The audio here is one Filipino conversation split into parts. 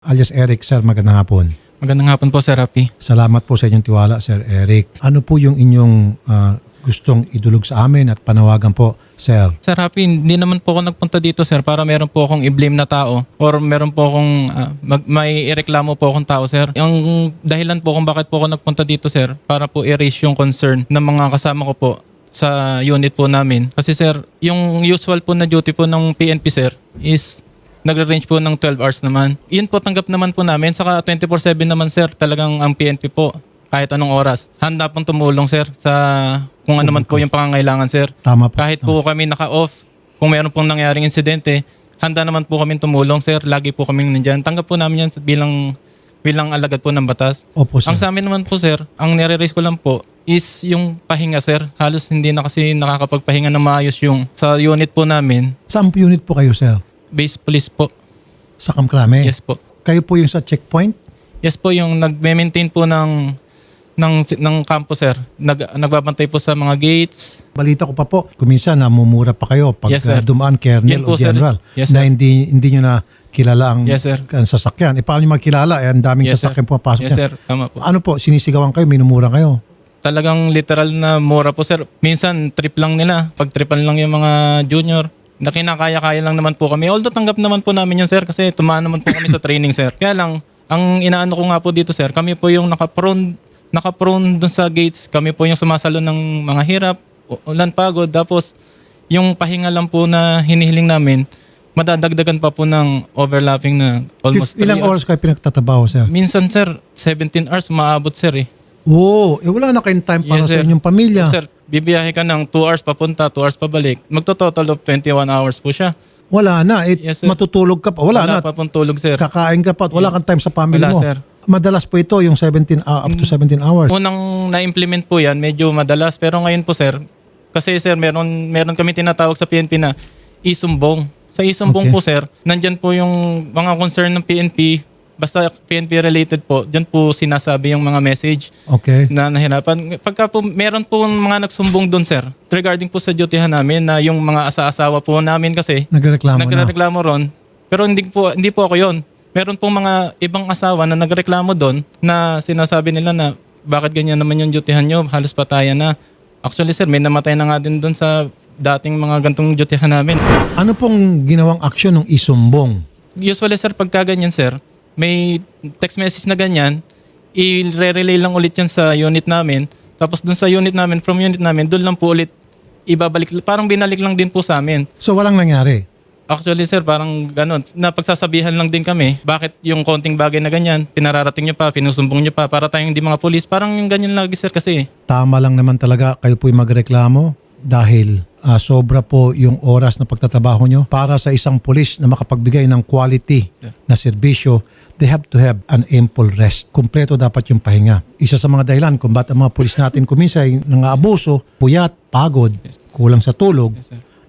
alias Eric. Sir, magandang hapon. Magandang hapon po, Sir Rapi. Salamat po sa inyong tiwala, Sir Eric. Ano po yung inyong ah, gustong idulog sa amin at panawagan po, Sir? Sir Rapi, hindi naman po ako nagpunta dito, Sir, para meron po akong i-blame na tao or meron po akong ah, mag, may ireklamo po akong tao, Sir. Yung dahilan po kung bakit po ako nagpunta dito, Sir, para po i-raise yung concern ng mga kasama ko po sa unit po namin. Kasi, Sir, yung usual po na duty po ng PNP, Sir, is nagre-range po ng 12 hours naman. Yun po tanggap naman po namin. Saka 24-7 naman, Sir, talagang ang PNP po kahit anong oras. Handa pong tumulong, Sir, sa kung ano man po yung pangangailangan, Sir. Tama po. Kahit po kami naka-off, kung meron pong nangyaring insidente, handa naman po kami tumulong, sir. Lagi po kami nandyan. Tanggap po namin yan bilang bilang alagad po ng batas. Opo, Sir. Ang sa amin naman po, sir, ang nire-raise ko lang po is yung pahinga, sir. Halos hindi na kasi nakakapagpahinga na maayos yung sa unit po namin. Saan po unit po kayo, Sir? Base police po. Sa Kamkrame? Yes po. Kayo po yung sa checkpoint? Yes po, yung nag-maintain po ng ng ng campus, sir. Nag, nagbabantay po sa mga gates. Balita ko pa po, kuminsan namumura pa kayo pag Yes, sir. uh, dumaan Colonel Yan po, o sir. General Yes, na sir. hindi hindi nyo na kilala ang, Yes, sir. ang sasakyan. E paano nyo magkilala? Eh, ang daming Yes, sir. sasakyan pumapasok Yes, sir. Tama po. Ano po, sinisigawan kayo, minumura kayo? talagang literal na mura po sir. Minsan trip lang nila. Pag tripan lang yung mga junior. Na kinakaya-kaya lang naman po kami. Although tanggap naman po namin yan sir kasi tumaan naman po kami sa training sir. Kaya lang, ang inaano ko nga po dito sir, kami po yung nakaprone, nakaprone dun sa gates. Kami po yung sumasalo ng mga hirap, ulan pagod. Tapos yung pahinga lang po na hinihiling namin, madadagdagan pa po ng overlapping na almost Fif- Ilang three oras kayo pinagtatrabaho, sir? Minsan sir, 17 hours maabot sir eh. Oo, eh wala na kayong time para Yes, sa sir. inyong pamilya. Sir, bibiyahe ka ng 2 hours papunta, 2 hours pabalik. Magto-total of 21 hours po siya. Wala na. Eh, Yes, sir. matutulog ka pa. Wala, na. pa pong tulog, sir. Kakain ka pa wala kang time sa family Wala, mo. sir. Madalas po ito, yung 17, ah, up to 17 hours. Unang na-implement po yan, medyo madalas. Pero ngayon po, sir, kasi sir, meron, meron kami tinatawag sa PNP na isumbong. Sa isumbong Okay. po, sir, nandyan po yung mga concern ng PNP. Basta PNP related po, dyan po sinasabi yung mga message. Okay. na nahirapan. Pagka po, meron po mga nagsumbong doon, sir, regarding po sa dutyhan namin na yung mga asa-asawa po namin kasi Nagreklamo na. nagreklamo ron. Pero hindi po, hindi po ako yon. Meron pong mga ibang asawa na nagreklamo doon na sinasabi nila na bakit ganyan naman yung dutyhan nyo, halos patayan na. Actually, sir, may namatay na nga din doon sa dating mga gantong dutyhan namin. Ano pong ginawang aksyon ng isumbong? Usually, sir, pagka ganyan, sir, may text message na ganyan, i-relay lang ulit yan sa unit namin. Tapos dun sa unit namin, from unit namin, dun lang po ulit ibabalik. Parang binalik lang din po sa amin. So walang nangyari. Actually, sir, parang ganun. Napagsasabihan lang din kami, bakit yung konting bagay na ganyan, pinararating nyo pa, pinusumbong nyo pa, para tayong hindi mga polis. Parang yung ganyan lagi, sir, kasi. Tama lang naman talaga kayo po'y magreklamo dahil ah, sobra po yung oras na pagtatrabaho nyo para sa isang pulis na makapagbigay ng quality na serbisyo they have to have an ample rest. Kompleto dapat yung pahinga. Isa sa mga dahilan kung ba't ang mga pulis natin kuminsan ay nangaabuso, puyat, pagod, kulang sa tulog,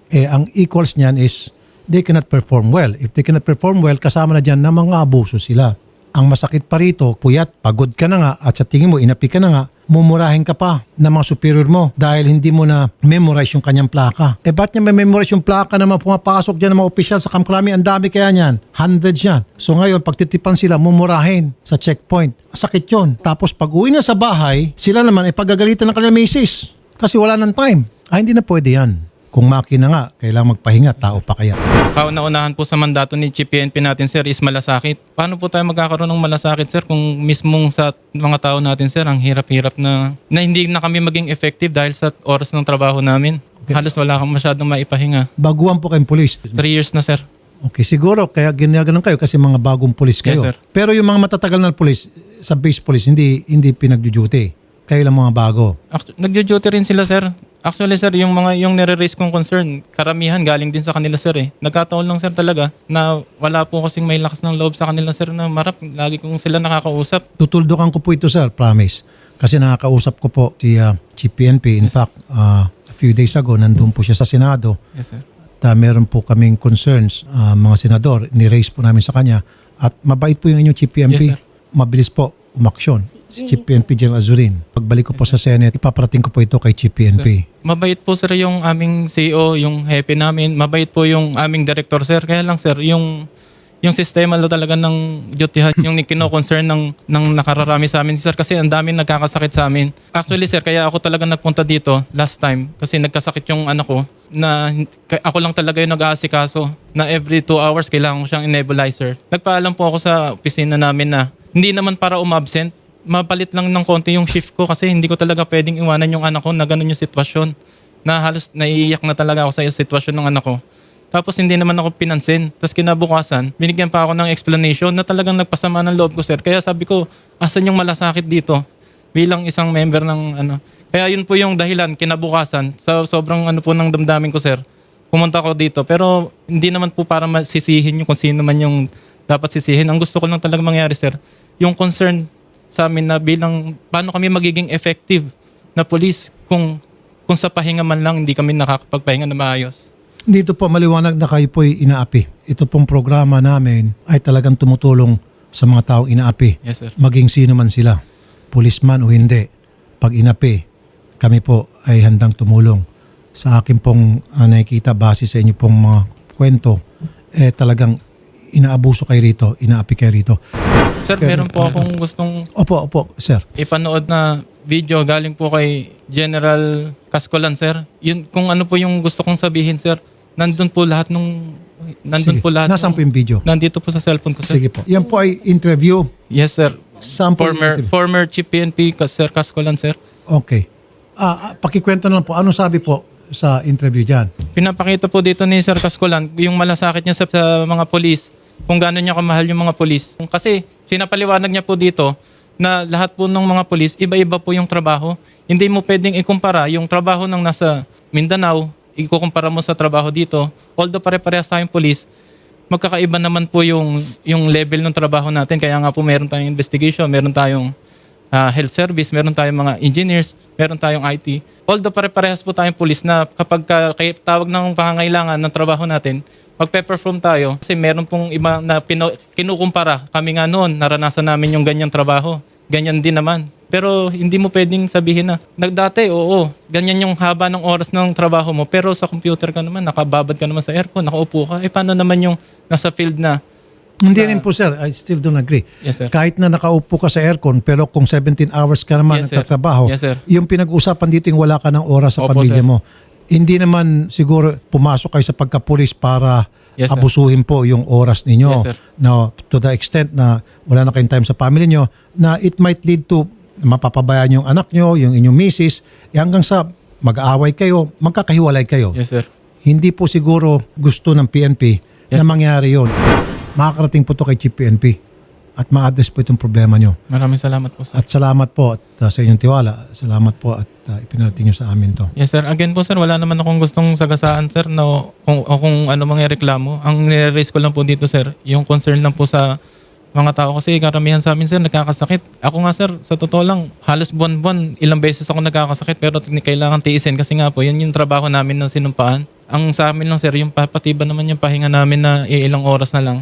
eh ang equals niyan is they cannot perform well. If they cannot perform well, kasama na dyan na mga abuso sila. Ang masakit pa rito, puyat, pagod ka na nga at sa tingin mo, inapi ka na nga, mumurahin ka pa ng mga superior mo dahil hindi mo na memorize yung kanyang plaka. Eh ba't niya may memorize yung plaka na mga pumapasok dyan ng mga opisyal sa Kamkrami? Ang dami kaya niyan. Hundreds yan. So ngayon, pagtitipan sila, mumurahin sa checkpoint. Sakit yon. Tapos pag uwi na sa bahay, sila naman ay pagagalitan ng kanilang misis. Kasi wala ng time. Ah, hindi na pwede yan. Kung makina nga, kailangan magpahinga, tao pa kaya. Kauna-unahan po sa mandato ni Chief PNP natin, sir, is malasakit. Paano po tayo magkakaroon ng malasakit, sir, kung mismong sa mga tao natin, sir, ang hirap-hirap na, na hindi na kami maging effective dahil sa oras ng trabaho namin. Halos wala kang masyadong maipahinga. Baguhan po kayong pulis. Three years na, sir. Okay, siguro kaya ginaganon kayo kasi mga bagong pulis kayo. Yes, sir. Pero yung mga matatagal na pulis, sa base police, hindi hindi pinagduduty. Kayo lang mga bago. Actu- Nagjo-duty rin sila, sir. Actually, sir, yung mga yung nire-raise kong concern, karamihan galing din sa kanila, sir, eh. Nagkataon lang, sir, talaga, na wala po kasing may lakas ng loob sa kanila, sir, na marap. Lagi kong sila nakakausap. Tutuldukan ko po ito, sir, promise. Kasi nakakausap ko po si uh, Chief PNP. In fact, uh, a few days ago, nandun po siya sa Senado. Yes, sir. At uh, meron po kaming concerns, uh, mga senador, ni-raise po namin sa kanya. At mabait po yung inyong Chief PNP. Yes, sir. Mabilis po umaksyon. Si Chief PNP General Azurin. Pagbalik ko po sa Senate, ipaparating ko po ito kay Chief PNP. Mabait po sir yung aming CEO, yung hepe namin. Mabait po yung aming director sir. Kaya lang sir, yung yung sistema na talaga ng dutyhan, yung kino-concern ng, ng nakararami sa amin, sir, kasi ang daming nagkakasakit sa amin. Actually, sir, kaya ako talaga nagpunta dito last time kasi nagkasakit yung anak ko na ako lang talaga yung nag-aasikaso na every two hours kailangan ko siyang nebulizer. Nagpaalam po ako sa opisina namin na hindi naman para umabsent, mapalit lang ng konti yung shift ko kasi hindi ko talaga pwedeng iwanan yung anak ko na ganun yung sitwasyon. Na halos naiiyak na talaga ako sa sitwasyon ng anak ko. Tapos hindi naman ako pinansin. Tapos kinabukasan, binigyan pa ako ng explanation na talagang nagpasama ng loob ko, sir. Kaya sabi ko, asan yung malasakit dito? Bilang isang member ng ano. Kaya yun po yung dahilan, kinabukasan, sa sobrang ano po ng damdamin ko, sir. Pumunta ako dito. Pero hindi naman po para masisihin yung kung sino man yung dapat sisihin. Ang gusto ko lang talaga mangyari, sir, yung concern sa amin na bilang paano kami magiging effective na police kung kung sa pahinga man lang hindi kami nakakapagpahinga na maayos. Dito po maliwanag na kayo po'y inaapi. Ito pong programa namin ay talagang tumutulong sa mga taong inaapi. Yes, sir. Maging sino man sila, pulisman o hindi. Pag inapi, kami po ay handang tumulong. Sa akin pong ah, nakikita base sa inyo pong mga kwento, eh talagang inaabuso kayo rito, inaapi kayo rito. Sir, meron po akong gustong Opo, opo, sir. ipanood na video galing po kay General Cascolan, sir. Yun, kung ano po yung gusto kong sabihin, sir. Nandun po lahat nung... Nandun Sige. po lahat Nasaan nung- po yung video? Nandito po sa cellphone ko, sir. Sige po. Yan po ay interview. Yes, sir. Sample Former, interview. former Chief PNP, ka- Sir Cascolan, sir. Okay. Ah, ah, pakikwento na lang po. Anong sabi po sa interview dyan? Pinapakita po dito ni Sir Cascolan yung malasakit niya sa, sa mga polis, kung gaano niya kamahal yung mga polis. Kasi sinapaliwanag niya po dito na lahat po ng mga polis, iba-iba po yung trabaho. Hindi mo pwedeng ikumpara yung trabaho ng nasa Mindanao, ikukumpara mo sa trabaho dito. Although pare-parehas tayong polis, magkakaiba naman po yung, yung level ng trabaho natin. Kaya nga po meron tayong investigation, meron tayong ah, health service, meron tayong mga engineers, meron tayong IT. Although pare-parehas po tayong police na kapag ka, kay, tawag ng pangangailangan ng trabaho natin, magpe-perform tayo kasi meron pong iba na pino, kinukumpara. Kami nga noon, naranasan namin yung ganyang trabaho. Ganyan din naman. Pero hindi mo pwedeng sabihin na, nagdati, oo, ganyan yung haba ng oras ng trabaho mo, pero sa computer ka naman, nakababad ka naman sa aircon, nakaupo ka. Eh paano naman yung nasa field na, Hindi rin po sir, I still don't agree. Yes, sir. Kahit na nakaupo ka sa aircon, pero kung 17 hours ka naman Yes, nagtatrabaho, Yes, sir. yung pinag-usapan dito yung wala ka ng oras sa Opo, pamilya sir. mo. Hindi naman siguro pumasok kayo sa pagkapulis para Yes, sir. abusuhin po yung oras ninyo. Yes, sir. Now, to the extent na wala na kayong time sa family nyo, na it might lead to mapapabayaan yung anak nyo, yung inyong misis, eh, hanggang sa mag-aaway kayo, magkakahiwalay kayo yes sir, hindi po siguro gusto ng PNP Yes. na mangyari yon. Makakarating po to kay Chief PNP at ma-address po itong problema nyo. maraming salamat po sir. At salamat po at, uh, sa inyong tiwala. Salamat po at uh, ipinarating nyo sa amin to. Yes sir, again po sir, wala naman akong gustong sagasaan sir no, kung, o kung ano mga reklamo. Ang nire-raise ko lang po dito sir, yung concern lang po sa mga tao kasi karamihan sa amin sir nagkakasakit. Ako nga sir, sa totoo lang, halos buwan-buwan, ilang beses ako nagkakasakit pero kailangan tiisin kasi nga po, yan yung trabaho namin ng sinumpaan. Ang sa amin lang sir, yung papatiba naman yung pahinga namin na ilang oras na lang.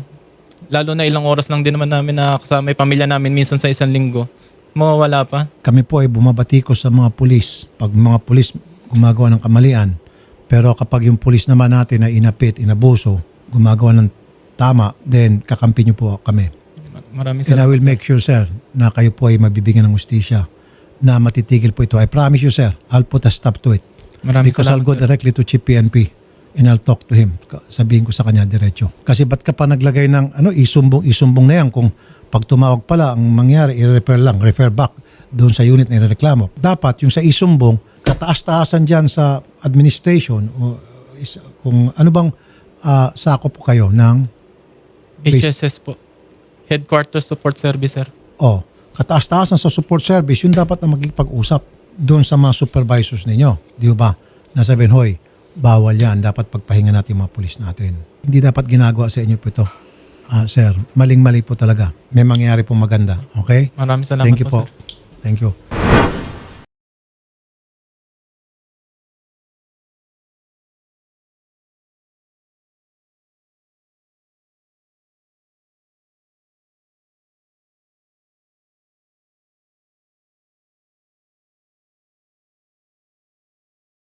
Lalo na ilang oras lang din naman namin na kasama yung pamilya namin minsan sa isang linggo. Mawawala pa. Kami po ay bumabati ko sa mga pulis. Pag mga pulis gumagawa ng kamalian, pero kapag yung pulis naman natin ay inapit, inabuso, gumagawa ng tama, then kakampi nyo po kami. Maraming And I will make sure, sir, na kayo po ay mabibigyan ng ustisya na matitigil po ito. I promise you, sir, I'll put a stop to it. Maraming Because I'll go sir. directly to Chief PNP and I'll talk to him. Sabihin ko sa kanya diretso. Kasi ba't ka pa naglagay ng ano, isumbong, isumbong na yan kung pag tumawag pala, ang mangyari, i-refer lang, refer back doon sa unit na ireklamo. Dapat yung sa isumbong, kataas-taasan dyan sa administration o is, kung ano bang ah, sako po kayo ng HSS po. Headquarters Support Service, sir. Oh, kataas-taasan sa support service, yun dapat na magkipag-usap doon sa mga supervisors ninyo. Di ba? Nasabihin, hoy, bawal yan. Dapat pagpahinga natin yung mga pulis natin. Hindi dapat ginagawa sa inyo po ito. Ah, sir, maling-mali po talaga. May mangyayari po maganda. Okay? Maraming salamat Thank you po, po. sir. Thank you.